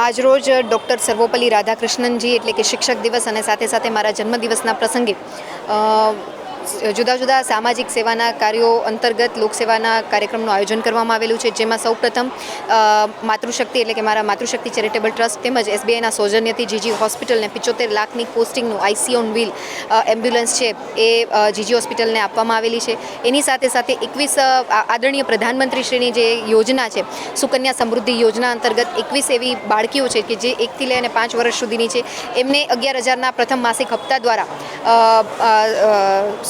આજરોજ ડૉક્ટર સર્વોપલ્લી રાધાકૃષ્ણનજી એટલે કે શિક્ષક દિવસ અને સાથે સાથે મારા જન્મદિવસના પ્રસંગે જુદા જુદા સામાજિક સેવાના કાર્યો અંતર્ગત લોકસેવાના કાર્યક્રમનું આયોજન કરવામાં આવેલું છે, જેમાં સૌપ્રથમ પ્રથમ માતૃશક્તિ એટલે કે મારા માતૃશક્તિ ચેરિટેબલ ટ્રસ્ટ તેમજ એસબીઆઈના સૌજન્યથી જીજી હોસ્પિટલને પિચોતેર લાખની પોસ્ટિંગનું આઈસી ઓન વ્હીલ એમ્બ્યુલન્સ છે, એ જીજી હોસ્પિટલને આપવામાં આવેલી છે. એની સાથે સાથે એકવીસ આદરણીય પ્રધાનમંત્રીશ્રીની જે યોજના છે, સુકન્યા સમૃદ્ધિ યોજના અંતર્ગત એકવીસ એવી બાળકીઓ છે કે જે એકથી લઈને પાંચ વર્ષ સુધીની છે. એમને અગિયાર હજારના પ્રથમ માસિક હપ્તા દ્વારા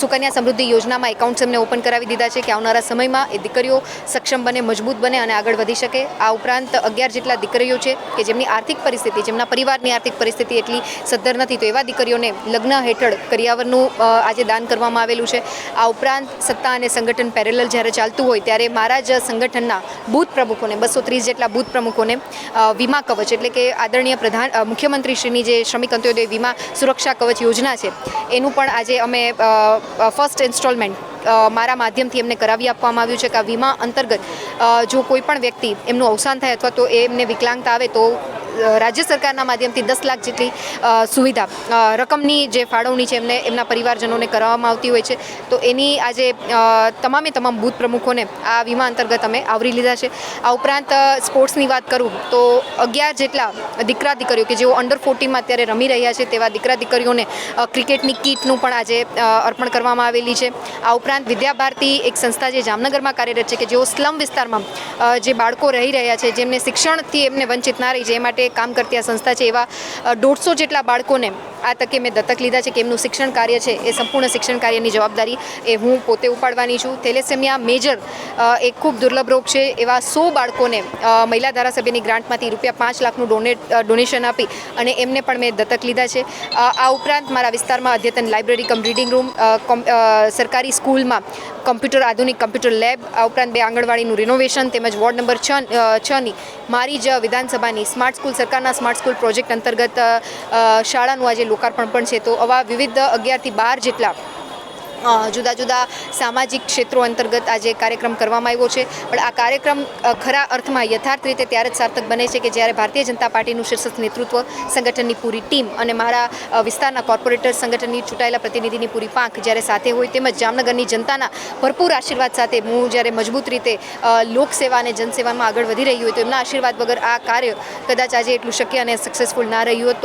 સુકન્યા સમૃદ્ધિ યોજનામાં એકાઉન્ટ્સ એમને ઓપન કરાવી દીધા છે કે આવનારા સમયમાં એ દીકરીઓ સક્ષમ બને, મજબૂત બને અને આગળ વધી શકે. આ ઉપરાંત અગિયાર જેટલા દીકરીઓ છે કે જેમની આર્થિક પરિસ્થિતિ, જેમના પરિવારની આર્થિક પરિસ્થિતિ એટલી સદ્ધર નથી, તો એવા દીકરીઓને લગ્ન હેઠળ કરિયાવરનું આજે દાન કરવામાં આવેલું છે. આ ઉપરાંત સત્તા અને સંગઠન પેરેલલ જ્યારે ચાલતું હોય ત્યારે મારા જ સંગઠનના બૂથ પ્રમુખોને, બસો ત્રીસ જેટલા બૂથ પ્રમુખોને વીમા કવચ એટલે કે આદરણીય પ્રધાન મુખ્યમંત્રીશ્રીની જે શ્રમિક અંત્યોદય વીમા સુરક્ષા કવચ યોજના છે, એનું પણ આજે અમે ફર્સ્ટ ઇન્સ્ટોલમેન્ટ મારા માધ્યમથી એમને કરાવી આપવામાં આવ્યું છે કે આ વીમા અંતર્ગત જો કોઈ પણ વ્યક્તિ એમનું અવસાન થાય અથવા તો એમને વિકલાંગતા આવે તો રાજ્ય સરકારના માધ્યમથી દસ લાખ જેટલી સુવિધા રકમની જે ફાળવણી છે એમને, એમના પરિવારજનોને કરવામાં આવતી હોય છે. તો એની આજે તમામે તમામ બૂથ પ્રમુખોને આ વીમા અંતર્ગત અમે આવરી લીધા છે. આ ઉપરાંત સ્પોર્ટ્સની વાત કરું, તો અગિયાર જેટલા દીકરા દીકરીઓ કે જેઓ અંડર ફોર્ટીનમાં અત્યારે રમી રહ્યા છે, તેવા દીકરા દીકરીઓને ક્રિકેટની કીટનું પણ આજે અર્પણ કરવામાં આવેલી છે. આ ઉપરાંત વિદ્યા ભારતી એક સંસ્થા જે જામનગરમાં કાર્યરત છે કે જેઓ સ્લમ વિસ્તારમાં જે બાળકો રહી રહ્યા છે, જેમને શિક્ષણથી એમને વંચિત ના રહી છે એ માટે કામ કરતી આ સંસ્થા છે એવા દોઢસો જેટલા બાળકોને આ તકે મેં દત્તક લીધા છે કે એમનું શિક્ષણ કાર્ય છે એ સંપૂર્ણ શિક્ષણ કાર્યની જવાબદારી એ હું પોતે ઉપાડવાની છું. થેલેસેમિયા મેજર એક ખૂબ દુર્લભ રોગ છે એવા સો બાળકોને મહિલા ધારાસભ્યની ગ્રાન્ટમાંથી રૂપિયા પાંચ લાખનું ડોનેટ ડોનેશન આપી અને એમને પણ મેં દત્તક લીધા છે. આ ઉપરાંત મારા વિસ્તારમાં અદ્યતન લાઇબ્રેરી કમ રીડિંગ રૂમ સરકારી સ્કૂલમાં કમ્પ્યુટર આધુનિક કમ્પ્યુટર લેબ, આ ઉપરાંત બે આંગણવાડીનું રિનોવેશન તેમજ વોર્ડ નંબર છ છની મારી જ વિધાનસભાની સ્માર્ટ સ્કૂલ સરકારના સ્માર્ટ સ્કૂલ પ્રોજેક્ટ અંતર્ગત શાળાનું આજે લોકાર્પણ પણ છે. તો આવા વિવિધ અગિયારથી બાર જેટલા જુદા જુદા સામાજિક ક્ષેત્રો અંતર્ગત આજે કાર્યક્રમ કરવામાં આવ્યો છે. પણ આ કાર્યક્રમ ખરા અર્થમાં યથાર્થ રીતે ત્યારે જ સાર્થક બને છે કે જ્યારે ભારતીય જનતા પાર્ટીનું શીર્ષક નેતૃત્વ સંગઠનની પૂરી ટીમ અને મારા વિસ્તારના કોર્પોરેટર સંગઠનની ચૂંટાયેલા પ્રતિનિધિની પૂરી પાંખ જ્યારે સાથે હોય તેમજ જામનગરની જનતાના ભરપૂર આશીર્વાદ સાથે હું જ્યારે મજબૂત રીતે લોકસેવા અને જનસેવામાં આગળ વધી રહી હોય તો એમના આશીર્વાદ વગર આ કાર્ય કદાચ આજે એટલું શક્ય અને સક્સેસફુલ ના રહ્યું હોત